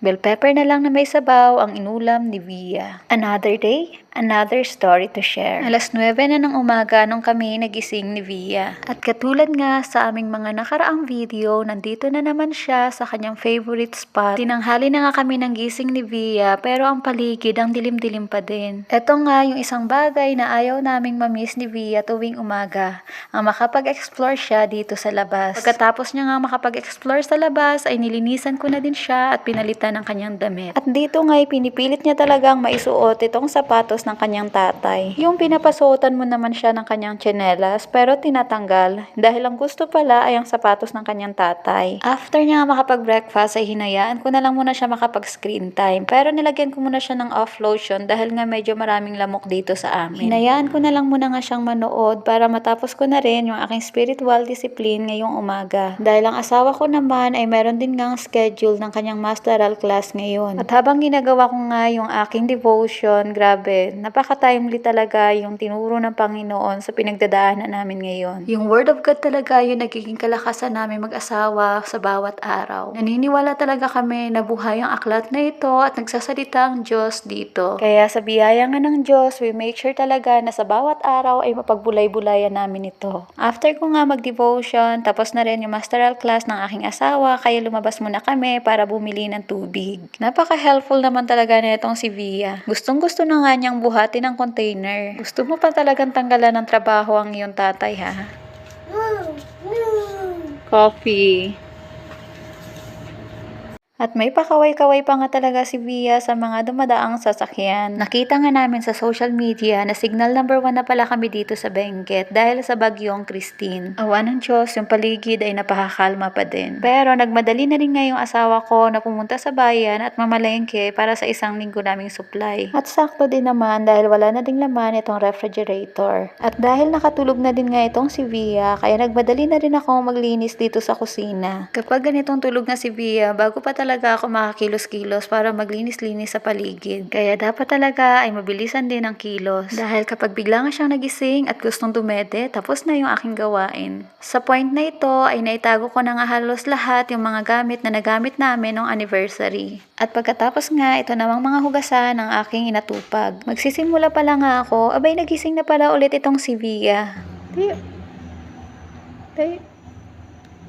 Bell pepper na lang na may sabaw ang inulam ni Via. Another day, another story to share. Alas 9 na ng umaga nung kami nagising ni Via. At katulad nga sa aming mga nakaraang video, nandito na naman siya sa kanyang favorite spot. Tinanghali na nga kami ng gising ni Via pero ang paligid ang dilim-dilim pa din. Ito nga yung isang bagay na ayaw naming mamiss ni Via tuwing umaga. Ang makapag-explore siya dito sa labas. Pagkatapos niya nga makapag-explore sa labas ay nilinisan ko na din siya at pinalitan ng kanyang damit. At dito nga ay pinipilit niya talagang maisuot itong sapatos ng kanyang tatay. Yung pinapasuotan mo naman siya ng kanyang tsinelas pero tinatanggal dahil ang gusto pala ay ang sapatos ng kanyang tatay. After niya makapag-breakfast ay hinayaan ko na lang muna siya makapag-screen time pero nilagyan ko muna siya ng off lotion dahil nga medyo maraming lamok dito sa amin. Hinayaan ko na lang muna nga siyang manood para matapos ko na rin yung aking spiritual discipline ngayong umaga. Dahil ang asawa ko naman ay meron din ngang schedule ng kanyang masteral class ngayon. At habang ginagawa ko nga yung aking devotion, grabe, napaka-timely talaga yung tinuro ng Panginoon sa pinagdadaanan namin ngayon. Yung Word of God talaga yung nagiging kalakasan namin mag-asawa sa bawat araw. Naniniwala talaga kami na buhay ang aklat na ito at nagsasalita ang Diyos dito. Kaya sa biyaya nga ng Diyos, we make sure talaga na sa bawat araw ay mapagbulay-bulayan namin ito. After ko nga mag-devotion, tapos na rin yung masteral class ng aking asawa, kaya lumabas muna kami para bumili ng tubig. Napaka-helpful naman talaga na itong si Via. Gustong gusto na nga niyang buhatin ng container. Gusto mo pa talagang tanggalan ng trabaho ang iyong tatay ha? Coffee. At may pakaway-kaway pa nga talaga si Via sa mga dumadaang sasakyan. Nakita nga namin sa social media na signal number one na pala kami dito sa Benguet dahil sa bagyong Christine. Awa ng Diyos, yung paligid ay napakakalma pa din. Pero nagmadali na rin nga yung asawa ko na pumunta sa bayan at mamalengke para sa isang linggo naming supply. At sakto din naman dahil wala na ding laman itong refrigerator. At dahil nakatulog na din nga itong si Via, kaya nagmadali na rin ako maglinis dito sa kusina. Kapag ganitong tulog na si Via, bago pa talaga ako makakilos-kilos para maglinis-linis sa paligid. Kaya dapat talaga ay mabilisan din ang kilos. Dahil kapag bigla nga siyang nagising at gustong dumede, tapos na yung aking gawain. Sa point na ito ay naitago ko na nga halos lahat yung mga gamit na nagamit namin nung anniversary. At pagkatapos nga, ito namang mga hugasan ng aking inatupag. Magsisimula pa lang nga ako, abay nagising na pala ulit itong si Via. Tayo. Tayo.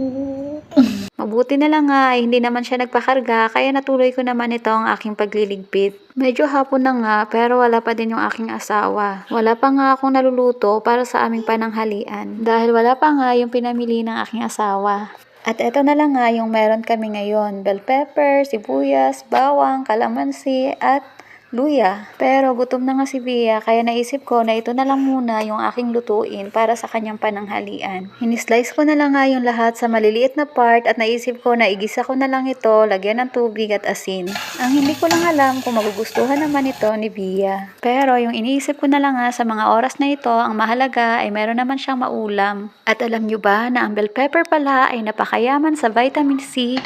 Mabuti na lang nga hindi naman siya nagpakarga kaya natuloy ko naman ito ang aking pagliligpit. Medyo hapon na nga pero wala pa din yung aking asawa. Wala pa nga akong naluluto para sa aming pananghalian dahil wala pa nga yung pinamili ng aking asawa. At eto na lang nga yung meron kami ngayon. Bell pepper, sibuyas, bawang, kalamansi at luya. Pero gutom na nga si Bia kaya naisip ko na ito na lang muna yung aking lutuin para sa kanyang pananghalian. Hinislice ko na lang nga yung lahat sa maliliit na part at naisip ko na igisa ko na lang ito, lagyan ng tubig at asin. Ang hindi ko lang alam kung magugustuhan naman ito ni Bia. Pero yung iniisip ko na lang nga sa mga oras na ito, ang mahalaga ay meron naman siyang maulam. At alam nyo ba na ang bell pepper pala ay napakayaman sa vitamin C,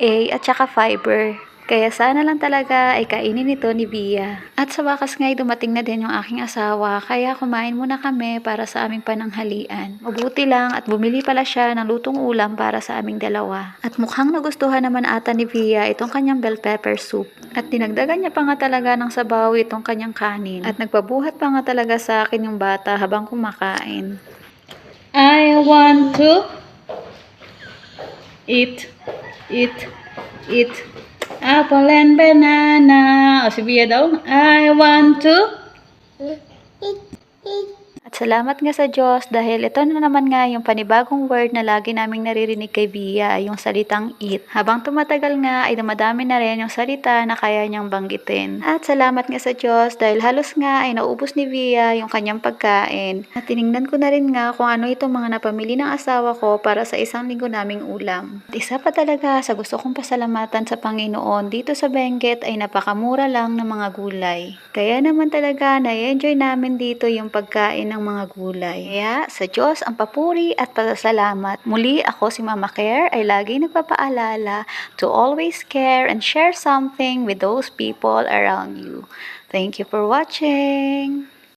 A at saka fiber. Kaya sana lang talaga ay kainin ito ni Bia. At sa wakas nga ay dumating na din yung aking asawa, kaya kumain muna kami para sa aming pananghalian. Mabuti lang at bumili pala siya ng lutong ulam para sa aming dalawa. At mukhang nagustuhan naman ata ni Bia itong kanyang bell pepper soup. At dinagdagan niya pa nga talaga ng sabaw itong kanyang kanin. At nagpabuhat pa nga talaga sa akin yung bata habang kumakain. I want to eat, eat, eat apple and banana. O si daw, I want to. At salamat nga sa Diyos dahil ito na naman nga yung panibagong word na lagi naming naririnig kay Bia, yung salitang eat. Habang tumatagal nga ay dumadami na rin yung salita na kaya niyang banggitin. At salamat nga sa Diyos dahil halos nga ay naubos ni Bia yung kanyang pagkain. At tiningnan ko na rin nga kung ano itong mga napamili ng asawa ko para sa isang linggo naming ulam. At isa pa talaga sa gusto kong pasalamatan sa Panginoon dito sa Benguet ay napakamura lang ng mga gulay. Kaya naman talaga na-enjoy namin dito yung pagkain ng mga gulay. Kaya sa Diyos ang papuri at pasasalamat. Muli ako si Mama Care ay lagi nagpapaalala to always care and share something with those people around you. Thank you for watching.